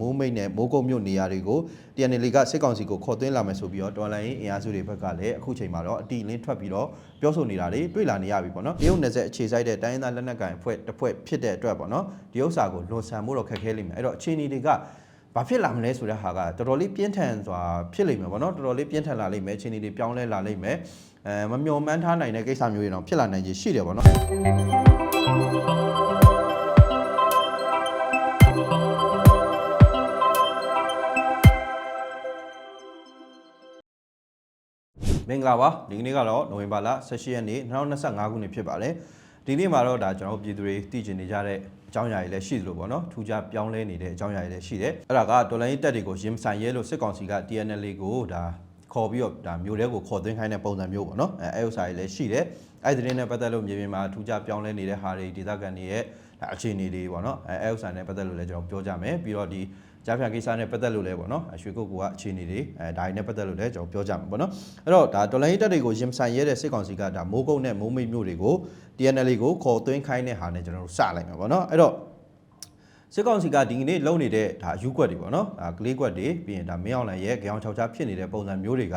မိုးမိတ်နဲ့မိုးကုတ်မြို့နေရာတွေကို TNL ကစစ်ကောင်စီကိုခေါ်သွင်းလာမယ်ဆိုပြီးတော့တော်လိုင်းအင်အားစုတွေဘက်ကလည်းအခုချိန်မှာတော့အတီလင်းထွက်ပြီးတော့ပြောဆိုနေတာတွေတွေ့လာနေရပြီပေါ့နော်တရုတ်နယ်စပ်အခြေစိုက်တဲ့တိုင်းရင်းသားလက်နက်ကိုင်အဖွဲ့တစ်ဖွဲ့ဖြစ်တဲ့အတွက်ပေါ့နော်ဒီဥစ္စာကိုလွန်ဆန်မှုတော့ခက်ခဲလိမ့်မယ်အဲ့တော့အခြေအနေတွေကဘာဖြစ်လာမလဲဆိုတဲ့ဟာကတော်တော်လေးပြင်းထန်စွာဖြစ်လိမ့်မယ်ပေါ့နော်တော်တော်လေးပြင်းထန်လာလိမ့်မယ်အခြေအနေတွေပြောင်းလဲလာလိမ့်မယ်အဲမမျှော်မှန်းထားနိုင်တဲ့ကိစ္စမျိုးတွေတော့ဖြစ်လာနိုင်ခြေရှိတယ်ပေါ့နော် င်္ဂလာပါဒီကနေ့ကတော့နိုဝင်ဘာလ18ရက်နေ့2025ခုနှစ်ဖြစ်ပါတယ်ဒီနေ့မှာတော့ဒါကျွန်တော်တို့ပြည်သူတွေသိကျင်နေကြတဲ့အကြောင်းအရာတွေလည်းရှိသလိုပေါ့နော်ထူးခြားပြောင်းလဲနေတဲ့အကြောင်းအရာတွေလည်းရှိတယ်အဲ့ဒါကဒေါ်လာရေးတက်တွေကိုရင်ဆိုင်ရဲလို့စစ်ကောင်စီက TNL ကိုဒါခေါ်ပြီးတော့ဒါမျိုးတဲကိုခေါ်သွင်းခိုင်းတဲ့ပုံစံမျိုးပေါ့နော်အဲအဲ့ဥစ္စာတွေလည်းရှိတယ်အဲ့ဒီသတင်းနဲ့ပတ်သက်လို့မြေပြင်မှာထူးခြားပြောင်းလဲနေတဲ့ဟာတွေဒေသခံတွေရဲ့ဒါအခြေအနေတွေပေါ့နော်အဲအဲ့ဥစ္စာနဲ့ပတ်သက်လို့လည်းကျွန်တော်ပြောကြမယ်ပြီးတော့ဒီ ကြားဖြတ်ကိစ္စနဲ့ပတ်သက်လို့လည်းပေါ့နော်အရွှေကုတ်ကအခြေအနေတွေအဲဒါတွေနဲ့ပတ်သက်လို့လည်းကျွန်တော်ပြောကြမှာပေါ့နော်အဲ့တော့ဒါဒေါ်လာရေးတက်တွေကိုရင်ဆိုင်ရဲတဲ့စစ်ကောင်စီကဒါမိုးကုတ်နဲ့မိုးမိတ်မျိုးတွေကို TNL ကိုခေါ်သွင်းခိုင်းတဲ့ဟာနဲ့ကျွန်တော်တို့စလိုက်မှာပေါ့နော်အဲ့တော့စစ်ကောင်စီကဒီကနေ့လုံနေတဲ့ဒါယူကွက်တွေပေါ့နော်ဒါကလေးကွက်တွေပြီးရင်ဒါမင်းအောင်လှိုင်ရဲ့ကြောင်ချောက်ချားဖြစ်နေတဲ့ပုံစံမျိုးတွေက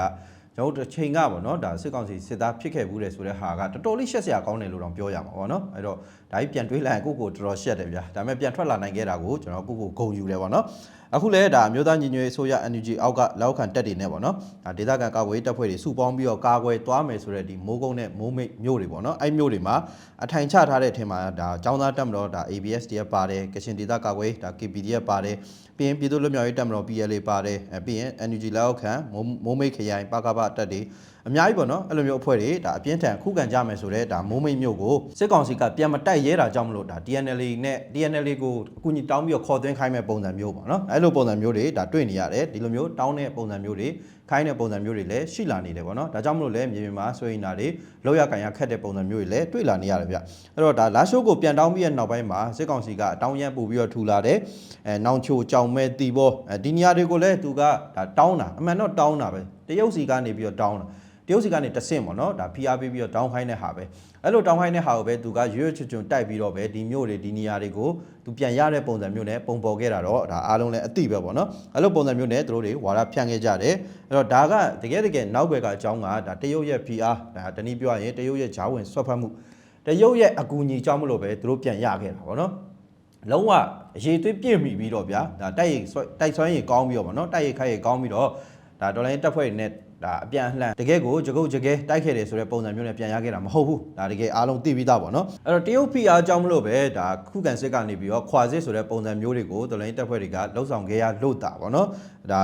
ကျွန်တော်တို့တစ်ချိန်ကပေါ့နော်ဒါစစ်ကောင်စီစစ်သားဖြစ်ခဲ့ဘူးတယ်ဆိုတဲ့ဟာကတော်တော်လေးရှက်စရာကောင်းတယ်လို့တော့ပြောရမှာပေါ့နော်အဲ့တော့ဒါကြီးပြန်တွေးလိုက်ရင်ကိုယ့်ကိုယ်တော်တော်ရှက်တယ်ဗျာဒါပေမဲ့ပြန်ထွက်လာနိုင်ခဲ့တာကိုကျွန်တော်ကိုယ့်ကိုယ်ဂုဏ်ယူတယ်ပေါ့နော် အခုလဲဒါအမျိုးသားညီညွတ်ရေးအစိုးရ NUG အောက်ကလောက်ခံတက်တွေနဲ့ပေါ့နော်ဒါဒေသခံကာကွယ်ရေးတပ်ဖွဲ့တွေစုပေါင်းပြီးတော့ကာကွယ်သွားမယ်ဆိုတဲ့ဒီမိုးကုန်းနဲ့မိုးမိတ်မျိုးတွေပေါ့နော်အဲ့မျိုးတွေမှာအထိုင်ချထားတဲ့အထင်မှာဒါចောင်းသားတက်မတော်ဒါ ABS တရပါတယ်ကချင်ဒေသကာကွယ်ရေးဒါ KPDF ပါတယ်ပြီးရင်ပြည်သူ့လွတ်မြောက်ရေးတပ်မတော် PLA ပါတယ်အဲပြီးရင် NUG လောက်ခံမိုးမိုးမိတ်ခရိုင်ပကပတက်တွေအများကြီးပေါ့နော်အဲ့လိုမျိုးအဖွဲ့တွေဒါအပြင်းထန်ခုခံကြမယ်ဆိုတဲ့ဒါမိုးမိတ်မျိုးကိုစစ်ကောင်စီကပြန်မတိုက်ရဲတာကြောင့်မလို့ဒါ DNL နဲ့ DNL ကိုအကူအညီတောင်းပြီးတော့ခေါ်သွင်းခိုင်းမဲ့ပုံစံမျိုးပေါ့နော်အဲ့လိုပုံစံမျိုးတွေဒါတွေ့နေရတယ်ဒီလိုမျိုးတောင်းတဲ့ပုံစံမျိုးတွေခိုင်းတဲ့ပုံစံမျိုးတွေလည်းရှိလာနေတယ်ပေါ့နော်ဒါကြောင့်မလို့လည်းမြေပြင်မှာဆွေးနွေးတာတွေလောက်ရကန်ရခက်တဲ့ပုံစံမျိုးတွေလည်းတွေ့လာနေရတယ်ဗျအဲ့တော့ဒါလာရှိုးကိုပြန်တောင်းပြီးတဲ့နောက်ပိုင်းမှာစစ်ကောင်စီကအတောင်းရမ်းပို့ပြီးတော့ထူလာတယ်အဲနောင်ချိုကြောင်မဲတီဘောအဲဒီနေရာတွေကိုလည်းသူကဒါတောင်းတာအမှန်တော့တောင်းတာပဲတရုတ်စီကနေပြီးတော့တောင်းတာ တရုတ်စီကနေတဆင့်ပေါ့နော်ဒါ PR ပေးပြီးတော့တောင်းခိုင်းတဲ့ဟာပဲအဲ့လိုတောင်းခိုင်းတဲ့ဟာကိုပဲသူကရွရွချွတ်ချွတ်တိုက်ပြီးတော့ပဲဒီမျိုးတွေဒီနေရာတွေကိုသူပြန်ရတဲ့ပုံစံမျိုးနဲ့ပုံပေါ်ခဲ့တာတော့ဒါအားလုံးလည်းအတိပဲပေါ့နော်အဲ့လိုပုံစံမျိုးနဲ့သူတို့တွေဝါဒဖြန့်ခဲ့ကြတယ်အဲ့တော့ဒါကတကယ်တကယ်နောက်ဘက်ကအကြောင်းကဒါတရုတ်ရဲ့ PR ဒါတနည်းပြောရရင်တရုတ်ရဲ့ဂျားဝင်ဆွတ်ဖက်မှုတရုတ်ရဲ့အကူအညီကြောင့်မလို့ပဲသူတို့ပြန်ရခဲ့တာပေါ့နော်လုံးဝအရေးသွေးပြည့်မိပြီးတော့ဗျာဒါတိုက်ရိုက်ဆွဲတိုက်ဆွမ်းရင်ကောင်းပြီးတော့ဗောနော်တိုက်ရိုက်ခိုက်ရင်ကောင်းပြီးတော့ဒါဒေါ်လာရင်းတက်ဖွဲ့တွေနဲ့ ဒါအပြန်အလှန်တကယ်ကိုကြကုတ်ကြကဲတိုက်ခဲ့တယ်ဆိုတဲ့ပုံစံမျိုးနဲ့ပြန်ရခဲ့တာမဟုတ်ဘူးဒါတကယ်အားလုံးသိပြီးသားပေါ့နော်အဲ့တော့တရုတ်ဖီအားကြောင့်မလို့ပဲဒါခုခံစစ်ကနေပြီးတော့ခွာစစ်ဆိုတဲ့ပုံစံမျိုးတွေကိုဒေါ်လာရင်းတက်ဖွဲ့တွေကလှုပ်ဆောင်ခဲ့ရလို့တာပေါ့နော်ဒါ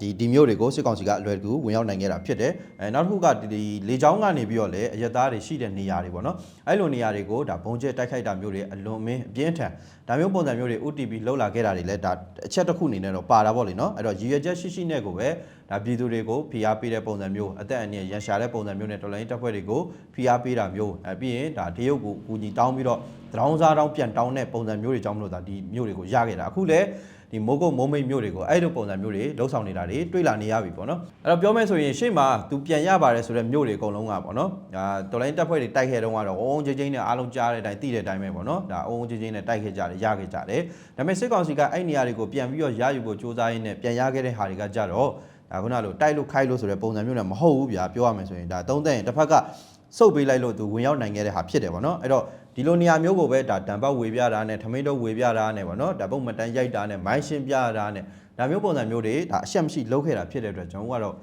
ဒီဒီမျိုးတွေကိုစစ်ကောင်စီကအလွယ်တကူဝင်ရောက်နိုင်ခဲ့တာဖြစ်တယ်အဲနောက်တစ်ခုကဒီလေချောင်းကနေပြီးတော့လည်းအရက်သားတွေရှိတဲ့နေရာတွေပေါ့နော်အဲ့လိုနေရာတွေကိုဒါဘုံကျဲတိုက်ခိုက်တာမျိုးတွေအလွန်မင်းအပြင်းထန်ဒါမျိုးပုံစံမျိုးတွေ OTP လှုပ်လာခဲ့တာတွေလည်းဒါအချက်တစ်ခုအနေနဲ့တော့ပါတာပေါ့လေနော်အဲ့တော့ရည်ရွယ်ချက်ရှိရှိနဲ့ကိုပဲဒါပြည်သူတွေကိုဖိအားပေးတဲ့ပုံစံမျိုးအသက်အန္တရာယ်ရန်ရှာတဲ့ပုံစံမျိုးနဲ့တော်လိုင်းတပ်ဖွဲ့တွေကိုဖိအားပေးတာမျိုးအဲပြီးရင်ဒါတရုတ်ကိုကူညီတောင်းပြီးတော့တရောင်းစားတောင်းပြန်တောင်းတဲ့ပုံစံမျိုးတွေကြောင့်မလို့ဒါဒီမျိုးတွေကိုရခဲ့တာအခုလည်းဒီမိုးကုတ်မိုးမိတ်မျိုးတွေကိုအဲ့လိုပုံစံမျိုးတွေလှုပ်ဆောင်နေတာတွေတွေ့လာနေရပြီပေါ့နော်အဲ့တော့ပြောမယ်ဆိုရင်ရှေ့မှာသူပြန်ရပါတယ်ဆိုတဲ့မျိုးတွေအကုန်လုံးကပေါ့နော်ဒါတော်လိုင်းတပ်ဖွဲ့တွေတိုက်ခဲ့တုန်းကတော့အုံးချင်းချင်းနဲ့အားလုံးကြားတဲ့အတိုင်းသိတဲ့အတိုင်းပဲပေါ့နော်ဒါအုံးချင်းချင်းနဲ့တိုက်ခဲ့ကြတယ်ရခဲ့ကြတယ်ဒါပေမဲ့စစ်ကောင်စီကအဲ့နေရာတွေကိုပြန်ပြီးတော့ရယူဖို့စ조사ရင်းနဲ့ပြန်ရခဲ့တဲ့ဟာတွေကကြတော့ဒါ ခုနလိုတိုက်လို့ခိုက်လို့ဆိုတဲ့ပုံစံမျိုးနဲ့မဟုတ်ဘူးဗျာပြောရမယ်ဆိုရင်ဒါသုံးသက်ရင်တစ်ဖက်ကစုပ်ပေးလိုက်လို့သူဝင်ရောက်နိုင်ခဲ့တဲ့ဟာဖြစ်တယ်ပေါ့နော်အဲ့တော့ဒီလိုနေရာမျိုးကိုပဲဒါတံပတ်ဝေပြတာနဲ့ထမင်းတော့ဝေပြတာနဲ့ပေါ့နော်ဒါပုံမတန်ရိုက်တာနဲ့မိုင်းရှင်းပြတာနဲ့ဒါမျိုးပုံစံမျိုးတွေဒါအရှက်မရှိလုပ်ခဲ့တာဖြစ်တဲ့အတွက်ကျွန်တော်တို့ကတော့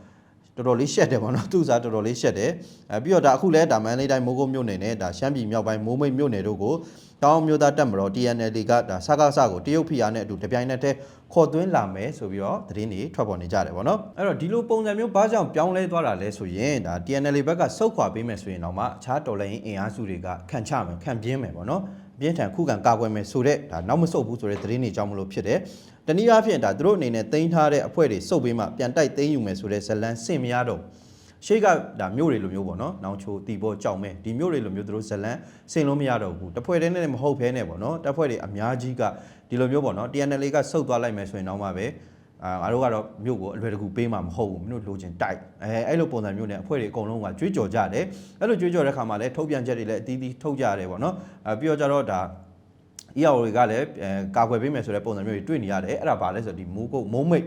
တော်တော်လေးရှက်တယ်ပေါ့နော်သူ့စားတော်တော်လေးရှက်တယ်အဲပြီးတော့ဒါအခုလဲဒါမန်လေးတိုင်းမိုးကုတ်မြို့နယ်နဲ့ဒါရှမ်းပြည်မြောက်ပိုင်းမိုးမိတ်မြို့နယ်တို့ကိုတောင်းမျိုးသားတက်မတော် TNL ကဒါစကားစကိုတရုတ်ဖီယာနဲ့အတူတပြိုင်နက်တည်းခေါ်သွင်းလာမယ်ဆိုပြီးတော့သတင်းတွေထွက်ပေါ်နေကြတယ်ပေါ့နော်အဲ့တော့ဒီလိုပုံစံမျိုးဘာကြောင့်ပြောင်းလဲသွားတာလဲဆိုရင်ဒါ TNL ဘက်ကစုတ်ခွာပေးမယ်ဆိုရင်တော့မှအခြားတော်လိုင်းအင်အားစုတွေကခံချမယ်ခံပြင်းမယ်ပေါ့နော်ပြင်းထန်ခုခံကာကွယ်မယ်ဆိုတဲ့ဒါနောက်မဆုတ်ဘူးဆိုတဲ့သတင်းတွေကြောင့်မလို့ဖြစ်တယ်။ တနည်းအားဖြင့်ဒါသူတို့အနေနဲ့တင်ထားတဲ့အဖွဲ့တွေစုပ်ပေးမှပြန်တိုက်သိမ်းယူမယ်ဆိုတဲ့ဇလန်စင်မရတော့ရှေ့ကဒါမြို့တွေလိုမျိုးပေါ့နော်။နောင်ချိုတီဘောကြောက်မဲဒီမြို့တွေလိုမျိုးသူတို့ဇလန်စင်လို့မရတော့ဘူး။တစ်ဖွဲ့တည်းနဲ့မဟုတ်ဘဲနဲ့ပေါ့နော်။တပ်ဖွဲ့တွေအများကြီးကဒီလိုမျိုးပေါ့နော်။ TNL ကစုပ်သွားလိုက်မယ်ဆိုရင်တော့မှပဲအာငါတို့ကတော့မြို့ကိုအလွယ်တကူပေးမှာမဟုတ်ဘူးမင်းတို့လိုချင်တိုက်အဲအဲ့လိုပုံစံမျိုးနဲ့အဖွဲ့တွေအကုန်လုံးကကြွေးကြော်ကြတယ်အဲ့လိုကြွေးကြော်တဲ့ခါမှာလည်းထုတ်ပြန်ချက်တွေလည်းအသီးသီးထုတ်ကြရတယ်ပေါ့နော်အဲပြီးတော့ကြတော့ဒါ အီယာတွေကလည်းအဲကာကွယ်ပေးမယ်ဆိုတဲ့ပုံစံမျိုးတွေတွေ့နေရတယ်အဲ့ဒါဘာလဲဆိုတော့ဒီမိုးကုတ်မိုးမိတ်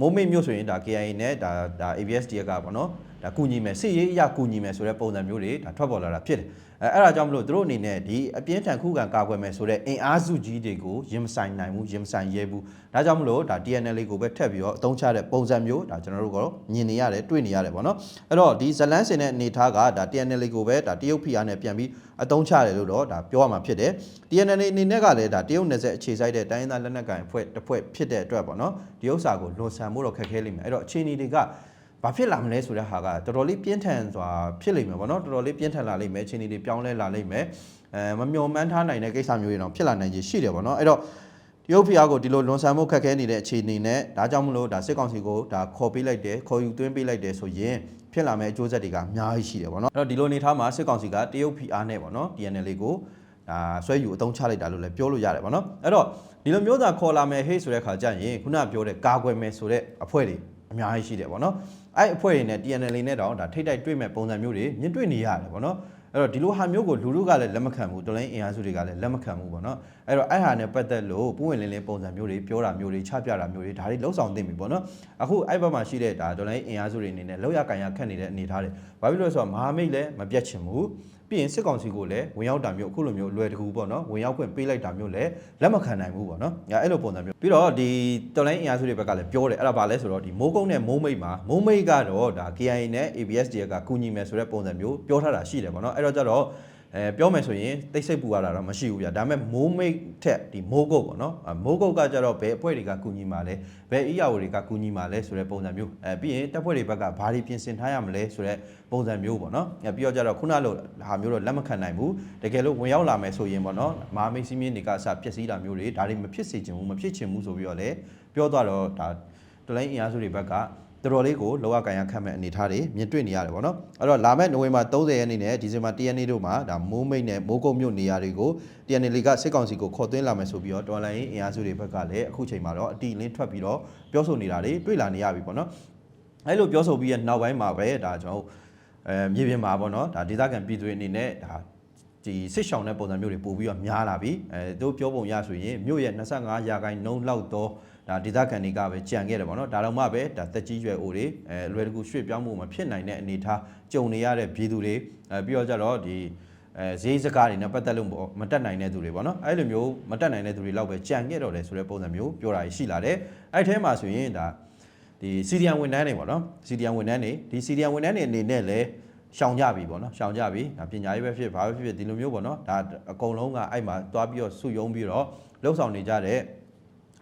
မိုးမိတ်မျိုးဆိုရင်ဒါ KIA နဲ့ဒါဒါ ABSD ကပေါ့နော် ဒါကူညီမယ်စစ်ရေးအရကူညီမယ်ဆိုတဲ့ပုံစံမျိုးတွေဒါထွက်ပေါ်လာတာဖြစ်တယ်အဲအဲ့ဒါကြောင့်မလို့သူတို့အနေနဲ့ဒီအပြင်းထန်ခုခံကာကွယ်မယ်ဆိုတဲ့အင်အားစုကြီးတွေကိုရင်မဆိုင်နိုင်ဘူးရင်မဆိုင်ရဲဘူးဒါကြောင့်မလို့ဒါ TNL ကိုပဲထပ်ပြီးတော့အသုံးချတဲ့ပုံစံမျိုးဒါကျွန်တော်တို့ကတော့မြင်နေရတယ်တွေ့နေရတယ်ပေါ့နော်အဲ့တော့ဒီဇလန်းစင်တဲ့အနေထားကဒါ TNL ကိုပဲဒါတရုတ်ဖိအားနဲ့ပြန်ပြီးအသုံးချတယ်လို့တော့ဒါပြောရမှာဖြစ်တယ် TNL အနေနဲ့ကလည်းဒါတရုတ်နယ်စပ်အခြေစိုက်တဲ့တိုင်းရင်းသားလက်နက်ကိုင်အဖွဲ့တစ်ဖွဲ့ဖြစ်တဲ့အတွက်ပေါ့နော်ဒီဥစ္စာကိုလွန်ဆန်မှုတော့ခက်ခဲလိမ့်မယ်အဲ့တော့အခြေအနေတွေက ဘာဖြစ်လာမလဲဆိုတဲ့ဟာကတော်တော်လေးပြင်းထန်စွာဖြစ်လိမ့်မယ်ပေါ့နော်တော်တော်လေးပြင်းထန်လာလိမ့်မယ်အခြေအနေတွေပြောင်းလဲလာလိမ့်မယ်အဲမမျှော်မှန်းထားနိုင်တဲ့ကိစ္စမျိုးတွေတော့ဖြစ်လာနိုင်ခြေရှိတယ်ပေါ့နော်အဲ့တော့တရုတ်ဖျားကိုဒီလိုလွန်ဆန်မှုခက်ခဲနေတဲ့အခြေအနေနဲ့ဒါကြောင့်မလို့ဒါစစ်ကောင်စီကိုဒါခေါ်ပေးလိုက်တယ်ခေါ်ယူသွင်းပေးလိုက်တယ်ဆိုရင်ဖြစ်လာမယ့်အကျိုးဆက်တွေကအများကြီးရှိတယ်ပေါ့နော်အဲ့တော့ဒီလိုနေထားမှာစစ်ကောင်စီကတရုတ်ဖီအားနဲ့ပေါ့နော် TNL ကိုဒါဆွဲယူအသုံးချလိုက်တာလို့လည်းပြောလို့ရတယ်ပေါ့နော်အဲ့တော့ဒီလိုမျိုးသာခေါ်လာမယ်ဟေးဆိုတဲ့ခါကျရင်ခုနကပြောတဲ့ကာကွယ်မယ်ဆိုတဲ့အဖွဲ့တွေအများကြီးရှိတယ်ပေါ့နော် အဲ့အဖွဲ့တွေနဲ့ TNL နဲ့တော့ဒါထိတ်တိုက်တွေ့မဲ့ပုံစံမျိုးတွေမြင်တွေ့နေရတယ်ပေါ့နော်အဲ့တော့ဒီလိုဟာမျိုးကိုလူလူကလည်းလက်မခံဘူးတော်လိုင်းအင်အားစုတွေကလည်းလက်မခံဘူးပေါ့နော်အဲ့တော့အဲ့ဟာနဲ့ပတ်သက်လို့ပုံဝင်လင်းလင်းပုံစံမျိုးတွေပြောတာမျိုးတွေချပြတာမျိုးတွေဒါတွေလှုပ်ဆောင်သင့်ပြီပေါ့နော်အခုအဲ့ဘက်မှာရှိတဲ့ဒါတော်လိုင်းအင်အားစုတွေအနေနဲ့လောက်ရကန်ရခက်နေတဲ့အနေအထားတွေဘာဖြစ်လို့လဲဆိုတော့မဟာမိတ်လည်းမပြတ်ချင်ဘူး ပြီးရင်စစ်ကောင်စီကိုလည်းဝင်ရောက်တာမျိုးအခုလိုမျိုးလွယ်တကူပေါ့နော်ဝင်ရောက်ခွင့်ပေးလိုက်တာမျိုးလည်းလက်မခံနိုင်ဘူးပေါ့နော်ညာအဲ့လိုပုံစံမျိုးပြီးတော့ဒီတော်လိုင်းအင်အားစုတွေဘက်ကလည်းပြောတယ်အဲ့ဒါဘာလဲဆိုတော့ဒီမိုးကုန်းနဲ့မိုးမိတ်မှာမိုးမိတ်ကတော့ဒါ KIA နဲ့ ABSD ကကူညီမယ်ဆိုတဲ့ပုံစံမျိုးပြောထားတာရှိတယ်ပေါ့နော်အဲ့တော့ကျတော့ အဲပြောမယ်ဆိုရင်တိတ်ဆိတ်ပူရတာတော့မရှိဘူးဗျာဒါပေမဲ့မိုးမိတ်ထက်ဒီမိုးကုတ်ပေါ့နော်အဲမိုးကုတ်ကကြတော့ဘယ်အဖွဲ့တွေကကူညီမှာလဲဘယ်အီယာဝတွေကကူညီမှာလဲဆိုတဲ့ပုံစံမျိုးအဲပြီးရင်တပ်ဖွဲ့တွေဘက်ကဘာတွေပြင်ဆင်ထားရမလဲဆိုတဲ့ပုံစံမျိုးပေါ့နော်အဲပြီးတော့ကြတော့ခုနလိုဟာမျိုးတော့လက်မခံနိုင်ဘူးတကယ်လို့ဝင်ရောက်လာမယ်ဆိုရင်ပေါ့နော်မဟာမိတ်စီးမြင့်တွေကစပျက်စီးတာမျိုးတွေဒါတွေမဖြစ်စေချင်ဘူးမဖြစ်ချင်ဘူးဆိုပြီးတော့လည်းပြောသွားတော့ဒါတလိုင်းအင်အားစုတွေဘက်က တော်တော်လေးကိုလောကကန်ရခတ်မဲ့အနေအထားတွေမြင်တွေ့နေရတယ်ပေါ့နော်အဲ့တော့လာမယ့်နိုဝင်ဘာ30ရက်နေ့နဲ့ဒီဇင်ဘာ1ရက်နေ့တို့မှာဒါမိုးမိတ်နဲ့မိုးကုတ်မြို့နေရာတွေကို TNL ကစစ်ကောင်စီကိုခေါ်သွင်းလာမယ်ဆိုပြီးတော့တော်လိုင်းအင်အားစုတွေဘက်ကလည်းအခုချိန်မှာတော့အတီလင်းထွက်ပြီးတော့ပြောဆိုနေတာတွေတွေ့လာနေရပြီပေါ့နော်အဲ့လိုပြောဆိုပြီးရဲ့နောက်ပိုင်းမှာပဲဒါကျွန်တော်တို့အဲမြေပြင်မှာပေါ့နော်ဒါဒေသခံပြည်သူတွေအနေနဲ့ဒါဒီစစ်ရှောင်တဲ့ပုံစံမျိုးတွေပို့ပြီးတော့များလာပြီအဲတို့ပြောပုံရဆိုရင်မြို့ရဲ့25ရာခိုင်နှုန်းလောက်တော့ ဒါဒေသခံတွေကပဲကြံခဲ့တယ်ပေါ့နော်ဒါတော့မှပဲဒါတက်ကြီးရွယ်အိုတွေအဲလွယ်တကူရွှေ့ပြောင်းမှုမဖြစ်နိုင်တဲ့အနေအထားကြုံနေရတဲ့ပြည်သူတွေအဲပြီးတော့ကြတော့ဒီအဲဈေးစကားတွေနဲ့ပတ်သက်လို့ပေါ့မတက်နိုင်တဲ့သူတွေပေါ့နော်အဲ့လိုမျိုးမတက်နိုင်တဲ့သူတွေလောက်ပဲကြံခဲ့တော့တယ်ဆိုတဲ့ပုံစံမျိုးပြောတာရှိလာတယ်အဲ့ထဲမှာဆိုရင်ဒါဒီစီဒီယန်ဝန်ထမ်းတွေပေါ့နော်စီဒီယန်ဝန်ထမ်းတွေဒီစီဒီယန်ဝန်ထမ်းတွေအနေနဲ့လည်းရှောင်ကြပြီပေါ့နော်ရှောင်ကြပြီဒါပညာရေးပဲဖြစ်ဘာပဲဖြစ်ဖြစ်ဒီလိုမျိုးပေါ့နော်ဒါအကုန်လုံးကအဲ့မှာသွားပြီးတော့စုယုံပြီးတော့လှုပ်ဆောင်နေကြတဲ့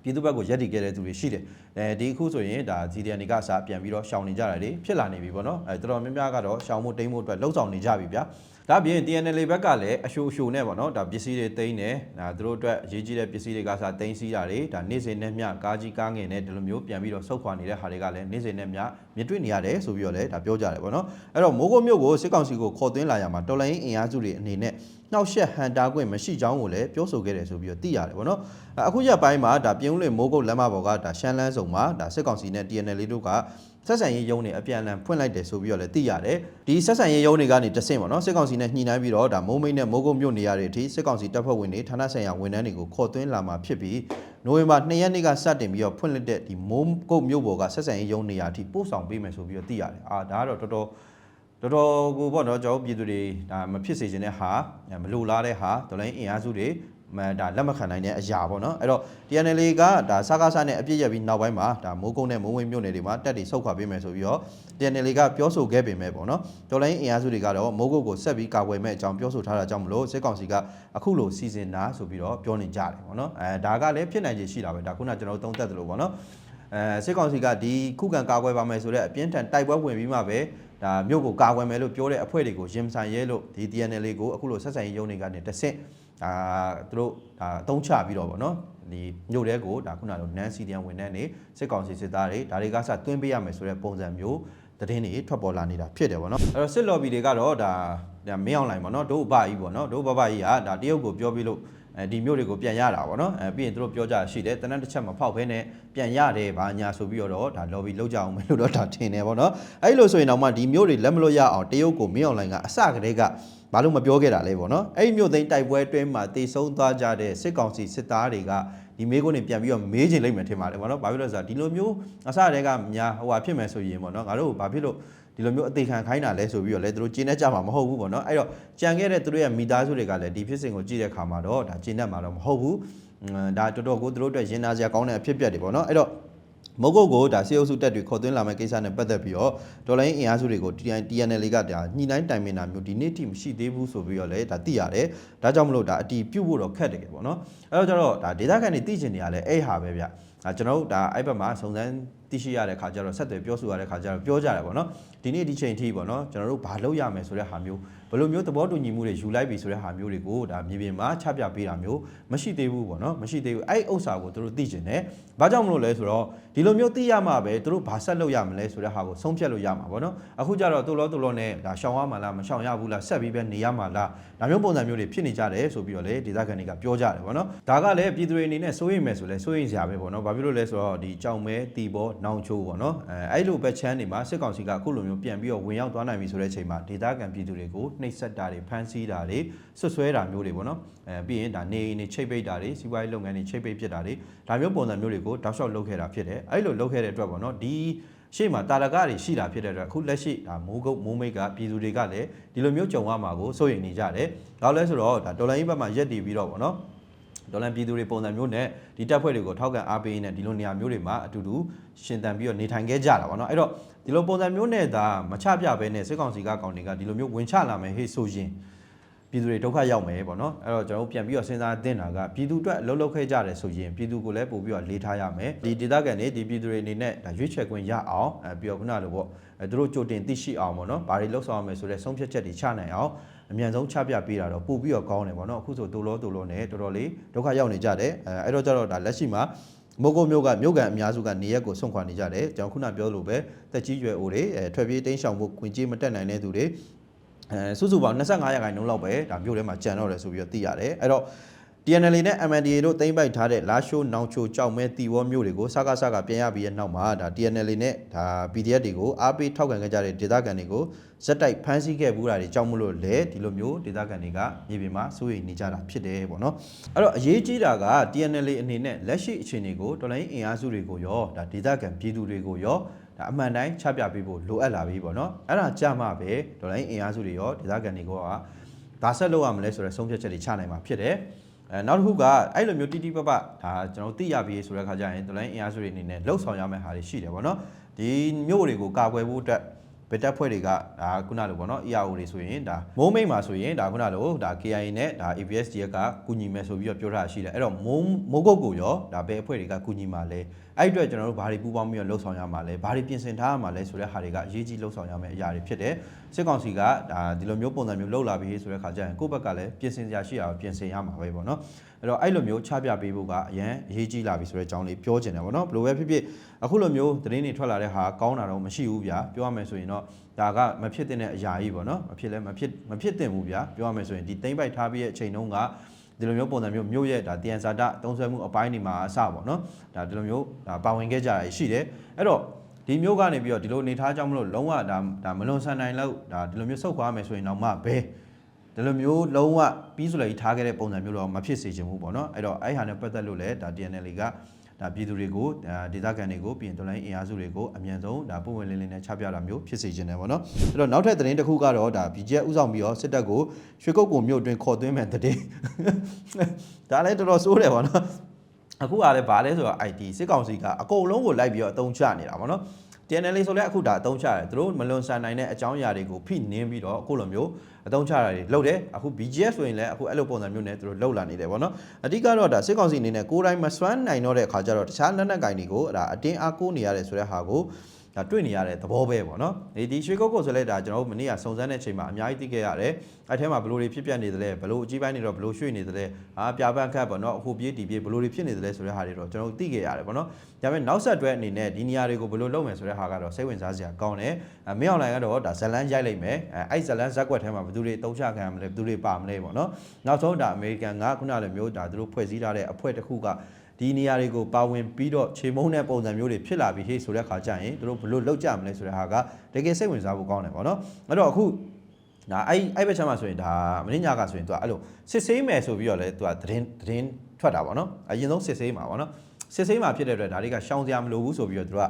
ပြည်သူဘက်ကိုရက်တည်ခဲ့တဲ့သူတွေရှိတယ်။အဲဒီအခုဆိုရင်ဒါ GDN တွေကအစားပြန်ပြီးတော့ရှောင်နေကြတာတွေဖြစ်လာနေပြီပေါ့နော်။အဲတော်တော်များများကတော့ရှောင်မှုတိမ့်မှုအတွက်လှုပ်ဆောင်နေကြပြီဗျာ။ ဒါပြင် TNL ဘက်ကလည်းအရှိုးအရှိုးနဲ့ပေါ့နော်ဒါပစ္စည်းတွေတိမ့်တယ်။ဒါသူတို့အတွက်အရေးကြီးတဲ့ပစ္စည်းတွေကစားတိမ့်စီးတာတွေဒါနေ့စဉ်နဲ့မျှကားကြီးကားငယ်နဲ့ဒီလိုမျိုးပြန်ပြီးတော့ဆုတ်ခွာနေတဲ့ဟာတွေကလည်းနေ့စဉ်နဲ့မျှမြင်တွေ့နေရတယ်ဆိုပြီးတော့လည်းဒါပြောကြတယ်ပေါ့နော်။အဲ့တော့မိုးကုတ်မြို့ကိုစစ်ကောင်စီကိုခေါ်သွင်းလာရမှာတော်လိုင်းအင်အားစုတွေအနေနဲ့နှောက်ယှက်ဟန်တာခွင့်မရှိကြောင်းကိုလည်းပြောဆိုခဲ့တယ်ဆိုပြီးတော့သိရတယ်ပေါ့နော်။အခုရက်ပိုင်းမှာဒါပြုံးလွင်မိုးကုတ်လမ်းမပေါ်ကဒါရှမ်းလန်းစုံမှာဒါစစ်ကောင်စီနဲ့ TNL တို့က ဆက်ဆံရေးရုံးတွေအပြန်အလှန်ဖွင့်လိုက်တယ်ဆိုပြီးတော့လည်းသိရတယ်။ဒီဆက်ဆံရေးရုံးတွေကနေတဆင့်ပေါ့နော်စစ်ကောင်စီနဲ့ညှိနှိုင်းပြီးတော့ဒါမိုးမိတ်နဲ့မိုးကုတ်မြို့နေရာတွေအထိစစ်ကောင်စီတပ်ဖွဲ့ဝင်တွေဌာနဆိုင်ရာဝန်ထမ်းတွေကိုခေါ်သွင်းလာမှာဖြစ်ပြီးနိုဝင်ဘာ2ရက်နေ့ကစတင်ပြီးတော့ဖွင့်လက်တဲ့ဒီမိုးကုတ်မြို့ပေါ်ကဆက်ဆံရေးရုံးနေရာအထိပို့ဆောင်ပေးမယ်ဆိုပြီးတော့သိရတယ်။အာဒါကတော့တော်တော်တော်တော်ကိုပေါ့နော်ကျွန်တော်တို့ပြည်သူတွေဒါမဖြစ်စေချင်တဲ့ဟာမလိုလားတဲ့ဟာတော်လိုင်းအင်အားစုတွေ မဒါလက်မခံနိုင်တဲ့အရာပေါ့နော်အဲ့တော့ TNL ကဒါစကားစားနဲ့အပြည့်ရပြီးနောက်ပိုင်းမှာဒါမိုးကုန်းနဲ့မိုးဝင်းမြို့နယ်တွေမှာတက်တီဆုတ်ခွာပေးမယ်ဆိုပြီးတော့ TNL ကပြောဆိုခဲ့ပေမဲ့ပေါ့နော်တော်လိုင်းအင်အားစုတွေကတော့မိုးကုတ်ကိုဆက်ပြီးကာကွယ်မဲ့အကြောင်းပြောဆိုထားတာကြောင့်မလို့စစ်ကောင်စီကအခုလိုစီစဉ်တာဆိုပြီးတော့ပြောနေကြတယ်ပေါ့နော်အဲဒါကလည်းဖြစ်နိုင်ခြေရှိတာပဲဒါခုနကကျွန်တော်တို့သုံးသပ်တယ်လို့ပေါ့နော်အဲစစ်ကောင်စီကဒီခုခံကာကွယ်ပါမယ်ဆိုတော့အပြင်းထန်တိုက်ပွဲဝင်ပြီးမှပဲ ဒါမြို့ကိုကာကွယ်မယ်လို့ပြောတဲ့အဖွဲ့တွေကိုရင်ဆိုင်ရဲလို့ဒီ TNL ကိုအခုလိုဆက်ဆံရေးရုံးတွေကနေတစ်ဆင့်ဒါသူတို့ဒါအသုံးချပြီးတော့ဗောနော်ဒီမြို့တဲကိုဒါခုနကနန်းစီဒီယန်ဝန်ထမ်းတွေစစ်ကောင်စီစစ်သားတွေဒါတွေကစသွင်းပေးရမယ်ဆိုတဲ့ပုံစံမျိုးသတင်းတွေထွက်ပေါ်လာနေတာဖြစ်တယ်ဗောနော်အဲ့တော့စစ်လော်ဘီတွေကတော့ဒါဒါမင်းအောင်လိုင်ဗောနော်ဒို့ဘကြီးဗောနော်ဒို့ဘဘကြီးကဒါတရုတ်ကိုပြောပြီးလို့ အဲဒီမြို့တွေကိုပြန်ရတာဗောနော်အဲပြီးရင်သူတို့ပြောကြရှိတယ်တနက်တစ်ချက်မဖောက်ဘဲနဲ့ပြန်ရတယ်ဗာညာဆိုပြီးတော့ဒါ lobby လောက်ကြအောင်မယ်လို့တော့ဒါထင်တယ်ဗောနော်အဲ့လိုဆိုရင်တော့မှဒီမြို့တွေလက်မလို့ရအောင်တရုတ်ကိုမင်းအောင်လိုင်ကအစကတည်းကဘာလို့မပြောခဲ့တာလဲပေါ့နော်အဲ့ဒီမြို့သိမ်းတိုက်ပွဲအတွင်းမှာတေဆုံးသွားကြတဲ့စစ်ကောင်စီစစ်သားတွေကဒီမေးခွန်းတွေပြန်ပြီးတော့မေးချင်လိမ့်မယ်ထင်ပါတယ်ပေါ့နော်ဘာဖြစ်လို့လဲဆိုတော့ဒီလိုမျိုးအစတည်းကများဟိုဟာဖြစ်မယ်ဆိုရင်ပေါ့နော်ငါတို့ဘာဖြစ်လို့ ဒီလိုမျိုးအသေးခံခိုင်းတာလဲဆိုပြီးတော့လဲသူတို့ကျင်းနေကြမှာမဟုတ်ဘူးပေါ့နော်အဲ့တော့ကြံခဲ့တဲ့သူတို့ရဲ့မိသားစုတွေကလည်းဒီဖြစ်စဉ်ကိုကြည့်တဲ့အခါမှာတော့ဒါကျင်းနေမှာတော့မဟုတ်ဘူးအင်းဒါတော်တော်ကိုသူတို့အတွက်ရင်နာစရာကောင်းတဲ့အဖြစ်အပျက်တွေပေါ့နော်အဲ့တော့မုတ်ကုတ်ကိုဒါစေအုပ်စုတက်တွေခေါ်သွင်းလာမယ့်ကိစ္စနဲ့ပတ်သက်ပြီးတော့ဒေါ်လာရင်းအင်အားစုတွေကို TNL ကဒါညှိနှိုင်းတိုင်ပင်တာမျိုးဒီနေ့ထိမရှိသေးဘူးဆိုပြီးတော့လည်းဒါသိရတယ်။ဒါကြောင့်မလို့ဒါအတီးပြုတ်ဖို့တော့ခက်တယ်ပေါ့နော်။အဲ့တော့ကျတော့ဒါဒေတာကန်တွေသိချင်နေရလဲအဲ့ဟာပဲဗျ။ဒါကျွန်တော်တို့ဒါအဲ့ဘက်မှာစုံစမ်းသိရှိရတဲ့ခါကျတော့ဆက်သွယ်ပြောဆိုရတဲ့ခါကျတော့ပြောကြတယ်ပေါ့နော်။ ဒီနေ့ဒီချိန်ထိပေါ့နော်ကျွန်တော်တို့ဘာလုပ်ရမယ်ဆိုတဲ့ဟာမျိုးဘယ်လိုမျိုးသဘောတူညီမှုတွေယူလိုက်ပြီဆိုတဲ့ဟာမျိုးတွေကိုဒါမြေပြင်မှာချပြပေးတာမျိုးမရှိသေးဘူးပေါ့နော်မရှိသေးဘူးအဲ့ဥစ္စာကိုသူတို့သိကျင်တယ်။ဘာကြောင့်မလို့လဲဆိုတော့ဒီလိုမျိုးသိရမှပဲသူတို့ဘာဆက်လုပ်ရမလဲဆိုတဲ့ဟာကိုဆုံးဖြတ်လို့ရမှာပေါ့နော်။အခုကျတော့တူလောတူလောနဲ့ဒါရှောင်ရမှာလားမရှောင်ရဘူးလားဆက်ပြီးပဲနေရမှာလားဒါမျိုးပုံစံမျိုးတွေဖြစ်နေကြတယ်ဆိုပြီးတော့လေဒေသခံတွေကပြောကြတယ်ပေါ့နော်။ဒါကလည်းပြည်သူတွေအနေနဲ့စိုးရိမ်မယ်ဆိုလဲစိုးရိမ်စရာပဲပေါ့နော်။ဘာဖြစ်လို့လဲဆိုတော့ဒီကြောင်မဲတီဘောနောင်ချိုးပေါ့နော်။အဲအဲ့လိုပဲချမ်းနေမှာစစ်ကောင်စီကအခုလိုမျိုးပြန်ပြီးတော့ဝင်ရောက်သွားနိုင်ပြီဆိုတဲ့အချိန်မှာဒေသခံပြည်သူတွေကိုနှိပ်စက်တာတွေဖမ်းဆီးတာတွေဆွတ်ဆွဲတာမျိုးတွေပေါ့နော်အဲပြီးရင်ဒါနေအိမ်တွေချိတ်ပိတ်တာတွေစီးပွားရေးလုပ်ငန်းတွေချိတ်ပိတ်ဖြစ်တာတွေဒါမျိုးပုံစံမျိုးတွေကိုတောက်လျှောက်လုပ်ခဲ့တာဖြစ်တယ်အဲ့လိုလုပ်ခဲ့တဲ့အတွက်ပေါ့နော်ဒီရှေ့မှာတာရကတွေရှိတာဖြစ်တဲ့အတွက်အခုလက်ရှိဒါမိုးကုတ်မိုးမိတ်ကပြည်သူတွေကလည်းဒီလိုမျိုးကြုံရမှာကိုစိုးရိမ်နေကြတယ်။ဒါလည်းဆိုတော့ဒါဒေါ်လာကြီးဘက်မှာရက်တည်ပြီးတော့ပေါ့နော်ဒေါ်လာပြည်သူတွေပုံစံမျိုးနဲ့ဒီတပ်ဖွဲ့တွေကိုထောက်ကန်အားပေးနေဒီလိုနေရာမျိုးတွေမှာအတူတူရှင်တန်ပြီးတော့နေထိုင်ခဲ့ကြတာပေါ့နော်အဲ့တော့ ဒီလိုပုံစံမျိုးနဲ့ဒါမချပြဘဲနဲ့စစ်ကောင်စီကကောင်တွေကဒီလိုမျိုးဝင်ချလာမယ်ဟေ့ဆိုရင်ပြည်သူတွေဒုက္ခရောက်မယ်ပေါ့နော်အဲ့တော့ကျွန်တော်တို့ပြန်ပြီးတော့စဉ်းစားသင့်တာကပြည်သူအတွက်အလုပ်လုပ်ခဲ့ကြတယ်ဆိုရင်ပြည်သူကိုလည်းပို့ပြီးတော့လေးထားရမယ်ဒီဒေသခံတွေဒီပြည်သူတွေအနေနဲ့ဒါရွေးချယ်ခွင့်ရအောင်အဲပြီးတော့ခုနလိုပေါ့အဲသူတို့ကြိုတင်သိရှိအောင်ပေါ့နော်ဘာတွေလှုပ်ဆောင်ရမယ်ဆိုတဲ့ဆုံးဖြတ်ချက်တွေချနိုင်အောင်အမြန်ဆုံးချပြပေးတာတော့ပို့ပြီးတော့ကောင်းတယ်ပေါ့နော်အခုဆိုတူလောတူလောနဲ့တော်တော်လေးဒုက္ခရောက်နေကြတယ်အဲအဲ့တော့ကျတော့ဒါလက်ရှိမှာ မိုးကုတ်မြို့ကမြို့ကန်အများစုကနေရက်ကိုဆုံးခွာနေကြတယ်ကျွန်တော်ခုနပြောလို့ပဲတက်ကြီးရွယ်အိုတွေအဲထွက်ပြေးတိမ်းရှောင်ဖို့ခွင့်ကြေးမတက်နိုင်တဲ့သူတွေအဲစုစုပေါင်း25ရာခိုင်နှုန်းလောက်ပဲဒါမြို့ထဲမှာကြံတော့တယ်ဆိုပြီးတော့သိရတယ်အဲ့တော့ TNL နဲ့ MNDA တို့သိမ့်ပိုက်ထားတဲ့လာရှိုးနောင်ချိုကြောက်မဲတီဝေါမျိုးတွေကိုစကားစကားပြန်ရပြီးတဲ့နောက်မှာဒါ TNL နဲ့ဒါ PDF တွေကိုအားပေးထောက်ခံခဲ့ကြတဲ့ဒေသခံတွေကိုဇက်တိုက်ဖမ်းဆီးခဲ့ဘူးတာတွေကြောင့်မလို့လေဒီလိုမျိုးဒေသခံတွေကမြေပြင်မှာစိုးရိမ်နေကြတာဖြစ်တယ်ပေါ့နော်အဲ့တော့အရေးကြီးတာက TNL အနေနဲ့လက်ရှိအခြေအနေကိုတော်လိုင်းအင်အားစုတွေကိုရောဒါဒေသခံပြည်သူတွေကိုရောဒါအမှန်တိုင်းချပြပေးဖို့လိုအပ်လာပြီပေါ့နော်အဲ့ဒါကြမှာပဲတော်လိုင်းအင်အားစုတွေရောဒေသခံတွေကဒါဆက်လုပ်ရမလဲဆိုတဲ့ဆုံးဖြတ်ချက်တွေချနိုင်မှာဖြစ်တယ် အဲနောက်တစ်ခုကအဲ့လိုမျိုးတိတိပပဒါကျွန်တော်သိရပြီဆိုတဲ့ခါကျရင်ဒလိုင်းအင်အားစုတွေအနေနဲ့လှုပ်ဆောင်ရမယ့်ဟာတွေရှိတယ်ဗောနော်ဒီမြို့တွေကိုကာကွယ်ဖို့အတွက်ဗက်တက်ဖွဲ့တွေကဒါခုနလိုဗောနော် EAO တွေဆိုရင်ဒါမိုးမိတ်မှာဆိုရင်ဒါခုနလိုဒါ KIA နဲ့ဒါ ABSDF ကကူညီမယ်ဆိုပြီးတော့ပြောထားရှိတယ်အဲ့တော့မိုးမိုးကုတ်ကိုရောဒါဘယ်အဖွဲ့တွေကကူညီမှာလဲအဲ့အတွက်ကျွန်တော်တို့ဘာတွေပူးပေါင်းပြီးတော့လှုပ်ဆောင်ရမှာလဲဘာတွေပြင်ဆင်ထားရမှာလဲဆိုတဲ့ဟာတွေကအရေးကြီးလှုပ်ဆောင်ရမယ့်အရာတွေဖြစ်တယ်စစ်ကောင်စီကဒါဒီလိုမျိုးပုံစံမျိုးလှုပ်လာပြီးဆိုတဲ့ခါကျရင်ကိုယ့်ဘက်ကလည်းပြင်ဆင်စရာရှိအောင်ပြင်ဆင်ရမှာပဲပေါ့နော်အဲ့တော့အဲ့လိုမျိုးချပြပေးဖို့ကအရန်အရေးကြီးလာပြီဆိုတဲ့အကြောင်းလေးပြောချင်တယ်ပေါ့နော်ဘယ်လိုပဲဖြစ်ဖြစ်အခုလိုမျိုးသတင်းတွေထွက်လာတဲ့ဟာကောင်းတာတော့မရှိဘူးဗျာပြောရမယ်ဆိုရင်တော့ဒါကမဖြစ်တဲ့အရာကြီးပေါ့နော်မဖြစ်လဲမဖြစ်မဖြစ်တင်ဘူးဗျာပြောရမယ်ဆိုရင်ဒီတိမ့်ပိုက်ထားပြီးတဲ့အချိန်တုန်းက ဒီလိုမျိုးပုံစံမျိုးမြို့ရဲ့ဒါတန်စာတတုံးဆွဲမှုအပိုင်းတွေမှာအစပေါ့နော်ဒါဒီလိုမျိုးဒါပါဝင်ခဲ့ကြရရှိတယ်အဲ့တော့ဒီမျိုးကနေပြီးတော့ဒီလိုနေထားကြောင်းမလို့လုံးဝဒါဒါမလွန်ဆန်နိုင်လို့ဒါဒီလိုမျိုးဆုတ်ခွာမယ်ဆိုရင်တော့မှဘဲဒီလိုမျိုးလုံးဝပြီးဆိုလည်းထားခဲ့တဲ့ပုံစံမျိုးတော့မဖြစ်စေချင်ဘူးပေါ့နော်အဲ့တော့အဲ့ဟာနဲ့ပတ်သက်လို့လည်းဒါ TNL က ဒါပြည်သူတွေကိုဒါဒေသခံတွေကိုပြင်တော်လိုင်းအင်အားစုတွေကိုအမြန်ဆုံးဒါပုံဝင်လင်းလင်းနဲ့ချပြတာမျိုးဖြစ်စေချင်တယ်ပေါ့နော်အဲ့တော့နောက်ထပ်သတင်းတစ်ခုကတော့ဒါ BJS ဥဆောင်ပြီးတော့စစ်တပ်ကိုရွှေကုတ်ကုံမြို့အတွင်းခေါ်သွင်းမဲ့သတင်းဒါလည်းတော်တော်စိုးတယ်ပေါ့နော်အခုကလည်းဗာလဲဆိုတော့ IT စစ်ကောင်စီကအကုန်လုံးကိုလိုက်ပြီးတော့အသုံးချနေတာပေါ့နော် TNL ဆိုလည်းအခုဒါအသုံးချတယ်သူတို့မလွန်ဆန်နိုင်တဲ့အကြောင်းအရာတွေကိုဖိနင်းပြီးတော့အခုလိုမျိုးအသုံးချတာတွေလုပ်တယ်အခု BGS ဆိုရင်လည်းအခုအဲ့လိုပုံစံမျိုးနဲ့သူတို့လှုပ်လာနေတယ်ပေါ့နော်အဓိကတော့ဒါစစ်ကောင်စီအနေနဲ့ကိုယ်တိုင်မစွမ်းနိုင်တော့တဲ့အခါကျတော့တခြားလက်နက်ကင်တွေကိုဒါအတင်းအားကိုးနေရတယ်ဆိုတဲ့ဟာကို ဒါတွေ့နေရတဲ့သဘောပဲပေါ့နော်ဒီဒီရွှေကုတ်ကိုဆိုလဲဒါကျွန်တော်တို့မနေ့ကစုံစမ်းတဲ့အချိန်မှာအများကြီးသိခဲ့ရတယ်အဲ့ထဲမှာဘလို့တွေဖြစ်ပျက်နေသလဲဘလို့အကြီးပိုင်းတွေတော့ဘလို့ရွှေ့နေသလဲအာပြပန်းခတ်ပေါ့နော်အခုပြေးဒီပြေးဘလို့တွေဖြစ်နေသလဲဆိုတဲ့ဟာတွေတော့ကျွန်တော်တို့သိခဲ့ရတယ်ပေါ့နော်ဒါပေမဲ့နောက်ဆက်တွဲအနေနဲ့ဒီနေရာတွေကိုဘလို့လုပ်မယ်ဆိုတဲ့ဟာကတော့စိတ်ဝင်စားစရာကောင်းတယ်အမင်းအွန်လိုင်းကတော့ဒါဇလန်းရိုက်လိုက်မယ်အဲအဲ့ဇလန်းဇက်ကွက်ထဲမှာဘယ်သူတွေတုံးချခံရမလဲဘယ်သူတွေပါမလဲပေါ့နော်နောက်ဆုံးဒါအမေရိကန်ကခုနလိုမျိုးဒါသူတို့ဖွဲ့စည်းထားတဲ့အဖွဲ့တစ်ခုက ဒီနေရာတွေကိုပါဝင်ပြီးတော့ခြေမုံတဲ့ပုံစံမျိုးတွေဖြစ်လာပြီးဟေ့ဆိုတဲ့ခါကျရင်တို့ဘလို့လောက်ကြမလဲဆိုတဲ့ဟာကတကယ်စိတ်ဝင်စားဖို့ကောင်းတယ်ပေါ့နော်အဲ့တော့အခုဒါအဲ့အဲ့ဘက်ချမ်းမှာဆိုရင်ဒါမင်းညကဆိုရင်သူကအဲ့လိုစစ်ဆေးမယ်ဆိုပြီးတော့လဲသူကသတင်းသတင်းထွက်တာပေါ့နော်အရင်ဆုံးစစ်ဆေးမှာပေါ့နော်စစ်ဆေးမှာဖြစ်တဲ့အတွက်ဒါတွေကရှောင်စရာမလိုဘူးဆိုပြီးတော့သူက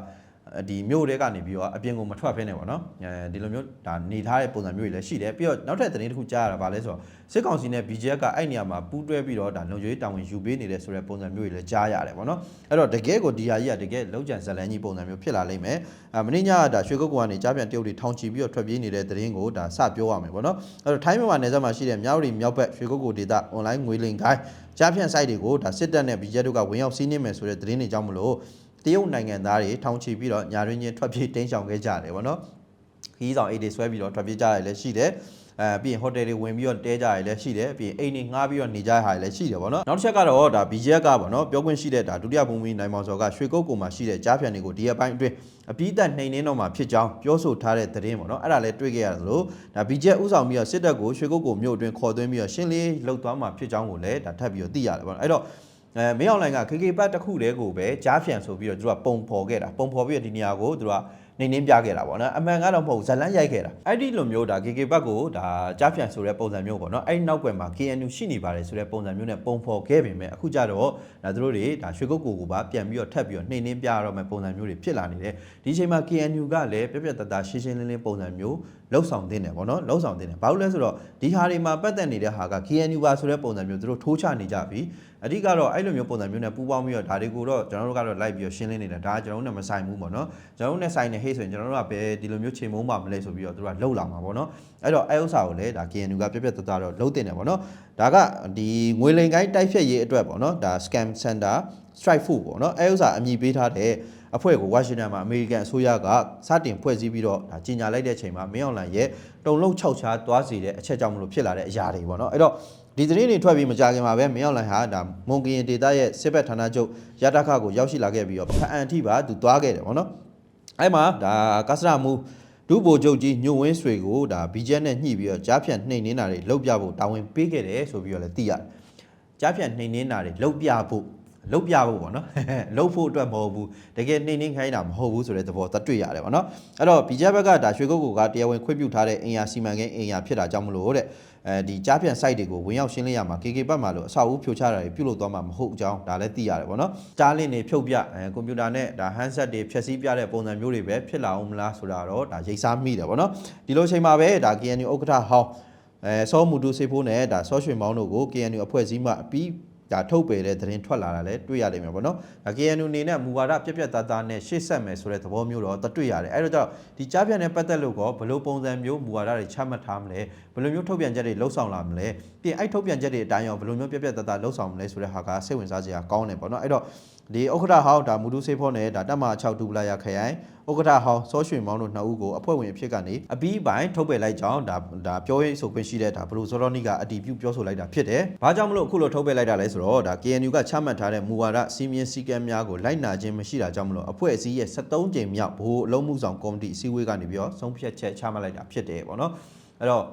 ဒီမြို့တွေကနေပြီးတော့အပြင်ကိုမထွက်ဖ ೇನೆ ပေါ့နော်အဲဒီလိုမျိုးဒါနေထားတဲ့ပုံစံမျိုးတွေလည်းရှိတယ်ပြီးတော့နောက်ထပ်သတင်းတစ်ခုကြားရတာဗာလဲဆိုတော့စစ်ကောင်စီနဲ့ BGF ကအဲ့နေရာမှာပူးတွဲပြီးတော့ဒါလုံခြုံရေးတာဝန်ယူပေးနေတဲ့ဆိုတဲ့ပုံစံမျိုးတွေလည်းကြားရတယ်ပေါ့နော်အဲ့တော့တကယ်ကိုဒီဟာကြီးကတကယ်လောက်ကျန်ဇလန်းကြီးပုံစံမျိုးဖြစ်လာလိမ့်မယ်အမင်းညကဒါရွှေကုတ်ကနေကြားပြန်တရုတ်တွေထောင်ချီပြီးတော့ထွက်ပြေးနေတဲ့သတင်းကိုဒါစပြောရမယ်ပေါ့နော်အဲ့တော့ထိုင်းမြန်မာနယ်စပ်မှာရှိတဲ့မြောက်ရီမြောက်ဘက်ရွှေကုတ်ကိုဒေတာ online ငွေလိမ်ကိုင်းကြားဖြန့် site တွေကိုဒါစစ်တပ်နဲ့ BGF တို့ကဝင်ရောက်စီးနင်းမယ်ဆိုတဲ့သတင်းတွေကြောင့်မလို့ တရုတ်နိုင်ငံသားတွေထောင်ချီပြီးတော့ညာရင်းချင်းထွက်ပြေးတင်းရှောင်ခဲ့ကြတယ်ပေါ့နော်ခီးဆောင်အိတ်တွေဆွဲပြီးတော့ထွက်ပြေးကြရတယ်လည်းရှိတယ်အဲပြီးရင်ဟိုတယ်တွေဝင်ပြီးတော့တဲကြရတယ်လည်းရှိတယ်ပြီးရင်အိမ်တွေငှားပြီးတော့နေကြရတာလည်းရှိတယ်ဗောနော်နောက်တစ်ချက်ကတော့ဒါ BGF ကဗောနော်ပြောခွင့်ရှိတဲ့ဒါဒုတိယဘုံမီနိုင်မောင်စောကရွှေကုတ်ကုံမှာရှိတဲ့ကြားဖြန်တွေကိုဒီအပိုင်းအတွင်းအပြီးသက်နှိမ်နှင်းတော့မှာဖြစ်ကြောင်းပြောဆိုထားတဲ့သတင်းဗောနော်အဲ့ဒါလည်းတွေ့ခဲ့ရသလိုဒါ BGF ဥဆောင်ပြီးတော့စစ်တပ်ကိုရွှေကုတ်ကုံမြို့အတွင်းခေါ်သွင်းပြီးတော့ရှင်းလင်းလှုပ်သွားမှာဖြစ်ကြောင်းကိုလည်းဒါထပ်ပြီးတော့သိရတယ်ဗောနော်အဲ့တော့ အဲမင်းအောင်လိုင်က KK ပတ်တစ်ခုတည်းကိုပဲကြားဖြန်ဆိုပြီးတော့သူကပုံဖော်ခဲ့တာပုံဖော်ပြီးတော့ဒီနေရာကိုသူကနေနှင်းပြခဲ့တာပေါ့နော်အမှန်ကတော့မဟုတ်ဇလန်းရိုက်ခဲ့တာအဲ့ဒီလိုမျိုးဒါ KK ဘက်ကိုဒါကြားဖြန့်ဆိုတဲ့ပုံစံမျိုးပေါ့နော်အဲ့ဒီနောက်ွယ်မှာ KNU ရှိနေပါတယ်ဆိုတဲ့ပုံစံမျိုးနဲ့ပုံဖော်ခဲ့ပေမဲ့အခုကျတော့ဒါသူတို့တွေဒါရွှေကုတ်ကိုကိုပါပြန်ပြီးတော့ထပ်ပြီးတော့နှိမ့်နှင်းပြရတော့မယ့်ပုံစံမျိုးတွေဖြစ်လာနေတယ်ဒီအချိန်မှာ KNU ကလည်းပြက်ပြက်တသားရှင်းရှင်းလင်းလင်းပုံစံမျိုးလှုပ်ဆောင်တင်တယ်ပေါ့နော်လှုပ်ဆောင်တင်တယ်ဘာလို့လဲဆိုတော့ဒီဟာတွေမှာပတ်သက်နေတဲ့ဟာက KNU ပါဆိုတဲ့ပုံစံမျိုးသူတို့ထိုးချနေကြပြီ အဓိကတော့အဲ့လိုမျိုးပုံစံမျိုးနဲ့ပူးပေါင်းပြီးတော့ဒါတွေကိုတော့ကျွန်တော်တို့ကတော့လိုက်ပြီးတော့ရှင်းလင်းနေတာဒါကကျွန်တော်တို့နဲ့မဆိုင်ဘူးပေါ့နော်ကျွန်တော်တို့နဲ့ဆိုင်နေဟေးဆိုရင်ကျွန်တော်တို့ကဘယ်ဒီလိုမျိုးချိန်မုံပါမလဲဆိုပြီးတော့သူတို့ကလှုပ်လာမှာပေါ့နော်အဲ့တော့အဲ့ဥစ္စာကိုလည်းဒါ KNU ကပြက်ပြက်တသားတော့လှုပ်တင်တယ်ပေါ့နော်ဒါကဒီငွေလိမ်ကိုင်းတိုက်ဖြတ်ရေးအတွက်ပေါ့နော်ဒါ scam center strike food ပေါ့နော်အဲ့ဥစ္စာအမည်ပေးထားတဲ့အဖွဲ့ကိုဝါရှင်တန်မှာအမေရိကန်အစိုးရကစတင်ဖွဲ့စည်းပြီးတော့ဒါကြီးညာလိုက်တဲ့အချိန်မှာမင်းအောင်လှိုင်ရဲ့တုံလုံး6ချားသွားစီတဲ့အချက်ကြောင့်မလို့ဖြစ်လာတဲ့အရာတွေပေါ့နော်အဲ့တော့ ဒီသတင်းတွေထွက်ပြီးမကြခင်မှာပဲမင်းအောင်လှိုင်ဟာဒါမွန်ကရင်ဒေတာရဲ့စစ်ဘက်ဌာနချုပ်ရတခကိုရောက်ရှိလာခဲ့ပြီးတော့ဖအန်ထိပါသူသွားခဲ့တယ်ပေါ့နော်အဲ့မှာဒါကစရမူဒုဗိုလ်ချုပ်ကြီးညွန့်ဝင်းဆွေကိုဒါ BJ နဲ့ညှိပြီးတော့ကြားဖြန့်နှိမ်နှင်းတာတွေလုပ်ပြဖို့တာဝန်ပေးခဲ့တယ်ဆိုပြီးတော့လည်းသိရတယ်ကြားဖြန့်နှိမ်နှင်းတာတွေလုပ်ပြဖို့လုတ်ပြဖို့ပေါ့နော်လုတ်ဖို့အတွက်မဟုတ်ဘူးတကယ်နှိမ့်နှိမ့်ခိုင်းတာမဟုတ်ဘူးဆိုတဲ့သဘောသတ်တွေ့ရတယ်ပေါ့နော်အဲ့တော့ BJ ဘက်ကဒါရွှေကုတ်ကိုကတရားဝင်ခွင့်ပြုထားတဲ့အင်ယာစီမံကိန်းအင်ယာဖြစ်တာကြောင့်မလို့တဲ့ အဲဒီကြားပြန် site တွေကိုဝင်ရောက်ရှင်းလင်းရမှာ KK ဘက်မှာလို့အဆောက်အဦဖြိုချတာတွေပြုလုပ်သွားမှာမဟုတ်အကြောင်းဒါလည်းသိရတယ်ပေါ့နော်ကြားလင်းတွေဖြုတ်ပြအဲကွန်ပျူတာနဲ့ဒါ handset တွေဖြည့်ဆည်းပြတဲ့ပုံစံမျိုးတွေပဲဖြစ်လာအောင်မလားဆိုတာတော့ဒါရိတ်စားမိတယ်ပေါ့နော်ဒီလိုချိန်မှာပဲဒါ KNU ဥက္ကဋ္ဌဟောင်းအဲစောမူတူစေဖိုးနဲ့ဒါစောရွှေမောင်းတို့ကို KNU အဖွဲ့အစည်းမှအပြီး ဒါထုတ်ပယ်တဲ့သတင်းထွက်လာတာလည်းတွေ့ရလိမ့်မယ်ပေါ့နော်။ဒါ KNU အနေနဲ့မူဝါဒပြက်ပြက်သားသားနဲ့ရှေ့ဆက်မယ်ဆိုတဲ့သဘောမျိုးတော့တွေ့ရတယ်။အဲ့တော့ကြောင့်ဒီကြားပြန်နဲ့ပတ်သက်လို့ကောဘယ်လိုပုံစံမျိုးမူဝါဒတွေချမှတ်ထားမလဲ။ဘယ်လိုမျိုးထုတ်ပြန်ချက်တွေလှုပ်ဆောင်လာမလဲ။ပြီးရင်အဲ့ထုတ်ပြန်ချက်တွေအတိုင်းရောဘယ်လိုမျိုးပြက်ပြက်သားသားလှုပ်ဆောင်မလဲဆိုတဲ့ဟာကစိတ်ဝင်စားစရာကောင်းတယ်ပေါ့နော်။အဲ့တော့ဒီဥက္ကဋ္ဌဟောင်းဒါမူတူစေဖို့နဲ့ဒါတက်မ6ဒူပလာရခရိုင်ဥက္ကဋ္ဌဟောင်းစောရွှေမောင်းတို့နှစ်ဦးကိုအဖွဲ့ဝင်အဖြစ်ကနေအပြီးပိုင်းထုတ်ပယ်လိုက်ကြောင်းဒါဒါပြောရေးဆိုခွင့်ရှိတဲ့ဒါဘလူဇော်လော်နီကအတီးပြုပြောဆိုလိုက်တာဖြစ်တယ်။ဘာကြောင့်မလို့အခုလိုထုတ်ပယ်လိုက်တာလဲဆိုတော့ဒါ KNU ကချမှတ်ထားတဲ့မူဝါဒစီမင်းစည်းကမ်းများကိုလိုက်နာခြင်းမရှိတာကြောင့်မလို့အဖွဲ့အစည်းရဲ့73ကြိမ်မြောက်ဘိုးအလုံးမှုဆောင်ကော်မတီအစည်းအဝေးကနေပြီးတော့ဆုံးဖြတ်ချက်ချမှတ်လိုက်တာဖြစ်တယ်ပေါ့နော်။အဲ့တော့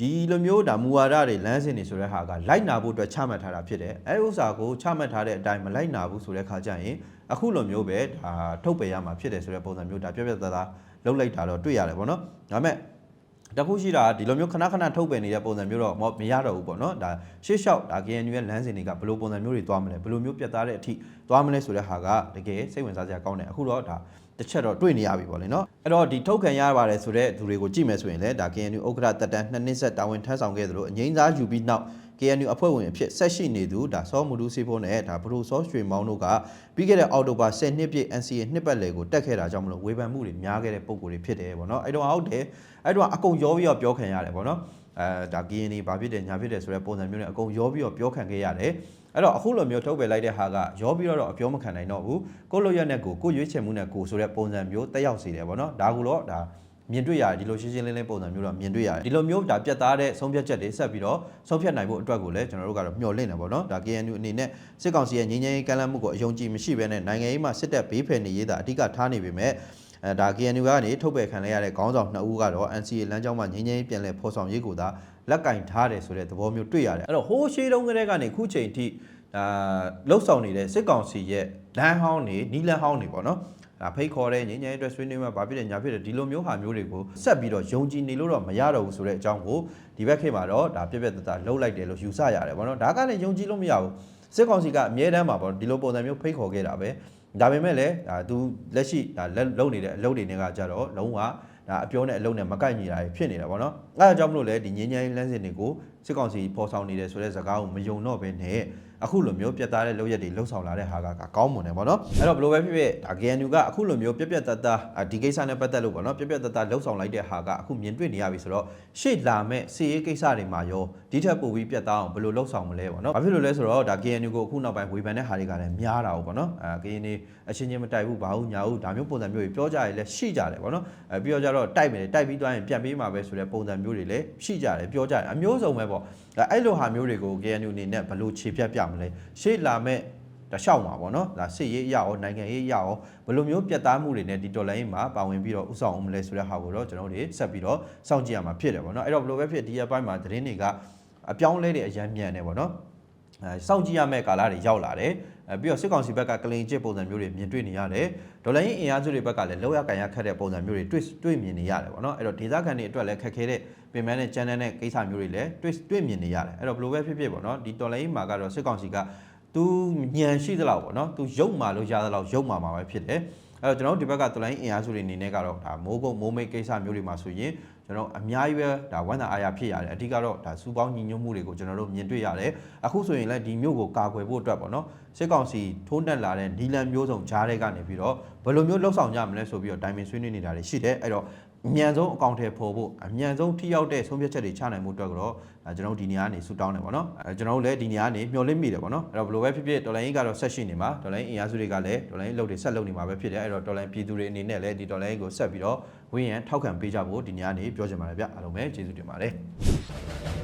ဒီလိုမျိုးဒါမူဝါဒတွေလမ်းစဉ်တွေဆိုတဲ့ဟာကလိုက်နာဖို့အတွက်ချမှတ်ထားတာဖြစ်တယ်အဲဥစ္စာကိုချမှတ်ထားတဲ့အတိုင်းမလိုက်နာဘူးဆိုတဲ့ခါကျရင်အခုလိုမျိုးပဲဒါထုတ်ပယ်ရမှာဖြစ်တယ်ဆိုတဲ့ပုံစံမျိုးဒါပြပြသားသားလှုပ်လိုက်တာတော့တွေ့ရတယ်ပေါ့နော်ဒါပေမဲ့တခုရှိတာဒီလိုမျိုးခဏခဏထုတ်ပယ်နေတဲ့ပုံစံမျိုးတော့မရတော့ဘူးပေါ့နော်ဒါရှေ့လျှောက်ဒါ KNU ရဲ့လမ်းစဉ်တွေကဘယ်လိုပုံစံမျိုးတွေသွားမလဲဘယ်လိုမျိုးပြတ်သားတဲ့အထိသွားမလဲဆိုတဲ့ဟာကတကယ်စိတ်ဝင်စားစရာကောင်းတယ်အခုတော့ဒါ တစ်ချက်တော့တွေ့နေရပြီပေါ့လေနော်အဲ့တော့ဒီထုတ်ခံရပါတယ်ဆိုတဲ့သူတွေကိုကြည့်မယ်ဆိုရင်လည်းဒါ KNU ဥက္ကဋ္ဌတက်တန်းနှစ်နှစ်ဆက်တာဝန်ထမ်းဆောင်ခဲ့သလိုအငိမ့်စားယူပြီးနောက် KNU အဖွဲ့ဝင်အဖြစ်ဆက်ရှိနေသူဒါစောမူဒူစီဖိုးနဲ့ဒါဘရိုစောရွှေမောင်းတို့ကပြီးခဲ့တဲ့အောက်တိုဘာ10နှစ်ပြည့် NCA နှစ်ပတ်လည်ကိုတက်ခဲ့တာကြောင့်မလို့ဝေဖန်မှုတွေများခဲ့တဲ့ပုံကိုယ်တွေဖြစ်တယ်ပေါ့နော်အဲ့တော့ဟုတ်တယ်အဲ့တော့အကုန်ရောပြီးတော့ပြောခံရတယ်ပေါ့နော်အဲဒါ KNU ဘာဖြစ်တယ်ညာဖြစ်တယ်ဆိုတဲ့ပုံစံမျိုးနဲ့အကုန်ရောပြီးတော့ပြောခံခဲ့ရတယ်အဲ့တော့အခုလိုမျိုးထုတ်ပယ်လိုက်တဲ့ဟာကရောပြီးတော့အပြောမခံနိုင်တော့ဘူးကိုလိုရက်နဲ့ကိုကိုရွေးချယ်မှုနဲ့ကိုဆိုတဲ့ပုံစံမျိုးတက်ရောက်စေတယ်ပေါ့နော်ဒါကူတော့ဒါမြင်တွေ့ရတယ်ဒီလိုရှင်းရှင်းလင်းလင်းပုံစံမျိုးတော့မြင်တွေ့ရတယ်ဒီလိုမျိုးဒါပြတ်သားတဲ့ဆုံးဖြတ်ချက်တွေဆက်ပြီးတော့ဆုံးဖြတ်နိုင်ဖို့အတွက်ကိုလည်းကျွန်တော်တို့ကတော့မျှော်လင့်နေပါတော့ဒါ KNU အနေနဲ့စစ်ကောင်စီရဲ့ငြိမ်းချမ်းရေးကမ်းလှမ်းမှုကိုအယုံကြည်မရှိဘဲနဲ့နိုင်ငံရေးမှာစစ်တပ်ဘေးဖယ်နေရေးတာအဓိကထားနေပေမဲ့အဲဒါ KNU ကနေထုတ်ပယ်ခံလိုက်ရတဲ့ခေါင်းဆောင်နှစ်ဦးကတော့ NCA လမ်းကြောင်းမှာငြိမ်းချမ်းရေးပြန်လည်ဖော်ဆောင်ရေးကိုသာ လက်ကင်ထားတယ်ဆိုတဲ့သဘောမျိုးတွေ့ရတယ်အဲ့တော့ဟိုးရှေးတုန်းကတည်းကနေခုချိန်ထိဒါလှုပ်ဆောင်နေတဲ့စစ်ကောင်စီရဲ့လမ်းဟောင်းနေနီးလမ်းဟောင်းနေပေါ့နော်ဒါဖိတ်ခေါ်တဲ့ငင်းငယ်အတွက်ဆွေးနွေးမှာဘာဖြစ်တယ်ညာဖြစ်တယ်ဒီလိုမျိုးဟာမျိုးတွေကိုဆက်ပြီးတော့ယုံကြည်နေလို့တော့မရတော့ဘူးဆိုတဲ့အကြောင်းကိုဒီဘက်ခေတ်မှာတော့ဒါပြက်ပြက်တသားလှုပ်လိုက်တယ်လို့ယူဆရတယ်ဗောနော်ဒါကလည်းယုံကြည်လို့မရဘူးစစ်ကောင်စီကအမြဲတမ်းမှာဗောဒီလိုပုံစံမျိုးဖိတ်ခေါ်ခဲ့တာပဲဒါပေမဲ့လည်းဒါသူလက်ရှိဒါလက်လုံနေတဲ့အလုပ်တွေနဲ့ကကြတော့လုံးဝ ဒါအပြောနဲ့အလုံးနဲ့မကိုက်ညီတာဖြစ်နေတာဗောနော်အဲဒါကြောင့်မလို့လေဒီငင်းငယ်လမ်းစဉ်တွေကိုစစ်ကောင်စီပေါ်ဆောင်နေတယ်ဆိုတဲ့ဇာတ်ကားကိုမယုံတော့ဘဲနဲ့ အခုလိုမျိုးပြတ်သားတဲ့လုပ်ရက်တွေလှုပ်ဆောင်လာတဲ့ဟာကကောင်းမွန်တယ်ဗောနော်အဲ့တော့ဘယ်လိုပဲဖြစ်ဖြစ်ဒါ GNU ကအခုလိုမျိုးပြက်ပြက်တသားဒီကိစ္စနဲ့ပတ်သက်လို့ဗောနော်ပြက်ပြက်တသားလှုပ်ဆောင်လိုက်တဲ့ဟာကအခုမြင်တွေ့နေရပြီဆိုတော့ရှေ့လာမဲ့စီရေးကိစ္စတွေမှာရောဒီထက်ပိုပြီးပြတ်သားအောင်ဘယ်လိုလှုပ်ဆောင်မလဲဗောနော်ဘာဖြစ်လို့လဲဆိုတော့ဒါ GNU ကိုအခုနောက်ပိုင်းဝေဖန်တဲ့ဟာတွေကလည်းများတာဗောနော်အဲ GNU အချင်းချင်းမတိုက်ဘူးဘာဘူးညာဘူးဒါမျိုးပုံစံမျိုးတွေပြောကြရလဲရှိကြတယ်ဗောနော်အဲပြီးတော့ကြတော့တိုက်မယ်တိုက်ပြီးသွားရင်ပြန်ပေးမှာပဲဆိုတဲ့ပုံစံမျိုးတွေလည်းရှိကြတယ်ပြောကြတယ်အမျိုးစုံပဲဗောဒါအဲ့လိုဟာမျိုးတွေကို GNU အနေနဲ့ဘယ်လိုခြေဖြတ်ပြမလဲရှေ့လာမဲ့တလျှောက်မှာပေါ့နော်ဒါစစ်ရေးအရရောနိုင်ငံရေးအရရောဘယ်လိုမျိုးပြတ်သားမှုတွေနဲ့ဒီတော်လိုင်းမှာပါဝင်ပြီးတော့ဥဆောင်အောင်မလဲဆိုတဲ့ဟာကိုတော့ကျွန်တော်တို့ဆက်ပြီးတော့စောင့်ကြည့်ရမှာဖြစ်တယ်ပေါ့နော်အဲ့တော့ဘယ်လိုပဲဖြစ်ဒီအပိုင်းမှာသတင်းတွေကအပြောင်းလဲတဲ့အရန်မြန်တယ်ပေါ့နော်အဲစောင့်ကြည့်ရမယ့်ကာလတွေရောက်လာတယ်အဲ ပြီးတော့စစ်ကောင်စီဘက်ကကလင်ကျစ်ပုံစံမျိုးတွေမြင်တွေ့နေရတယ်ဒေါ်လာရင်းအင်အားစုတွေဘက်ကလည်းလောက်ရကန်ရခတ်တဲ့ပုံစံမျိုးတွေတွေ့တွေ့မြင်နေရတယ်ပေါ့နော်အဲ့တော့ဒေသခံတွေအတွက်လည်းခက်ခဲတဲ့ပြင်ပန်းတဲ့ကျန်းတဲ့ကိစ္စမျိုးတွေလည်းတွေ့တွေ့မြင်နေရတယ်အဲ့တော့ဘယ်လိုပဲဖြစ်ဖြစ်ပေါ့နော်ဒီတော်လိုင်းမှာကတော့စစ်ကောင်စီကသူညံရှိသလောက်ပေါ့နော်သူရုပ်မာလို့ရသလောက်ရုပ်မာမှာပဲဖြစ်တယ်အဲ့တော့ကျွန်တော်တို့ဒီဘက်ကတော်လိုင်းအင်အားစုတွေအနေနဲ့ကတော့ဒါမိုးကုတ်မိုးမိတ်ကိစ္စမျိုးတွေမှာဆိုရင် ကျွန်တော်အများကြီးပဲဒါဝန်တာအာရဖြစ်ရတယ်အဓိကတော့ဒါစူပေါင်းညီညွတ်မှုတွေကိုကျွန်တော်တို့မြင်တွေ့ရတယ်အခုဆိုရင်လည်းဒီမျိုးကိုကာကွယ်ဖို့အတွက်ပေါ့နော်စစ်ကောင်စီထိုးတက်လာတဲ့နီလန်မျိုးစုံဂျားတွေကနေပြီးတော့ဘယ်လိုမျိုးလှုပ်ဆောင်ကြမလဲဆိုပြီးတော့တိုင်ပင်ဆွေးနွေးနေတာတွေရှိတယ်အဲ့တော့ အမြန်ဆုံးအကောင့်ထဲပေါ်ဖို့အမြန်ဆုံးထိရောက်တဲ့ဆုံးဖြတ်ချက်တွေချနိုင်မှုအတွက်ကတော့အဲကျွန်တော်တို့ဒီနေရာကနေဆူတောင်းတယ်ပေါ့နော်အဲကျွန်တော်တို့လည်းဒီနေရာကနေမျှော်လင့်မိတယ်ပေါ့နော်အဲ့တော့ဘယ်လိုပဲဖြစ်ဖြစ်ဒေါ်လာရင်းကတော့ဆက်ရှိနေမှာဒေါ်လာရင်းအင်အားစုတွေကလည်းဒေါ်လာရင်းလုပ်တွေဆက်လုပ်နေမှာပဲဖြစ်တယ်အဲ့တော့ဒေါ်လာရင်းပြည်သူတွေအနေနဲ့လည်းဒီဒေါ်လာရင်းကိုဆက်ပြီးတော့ဝင်းရန်ထောက်ခံပေးကြဖို့ဒီနေရာကနေပြောချင်ပါတယ်ဗျအားလုံးပဲကျေးဇူးတင်ပါတယ်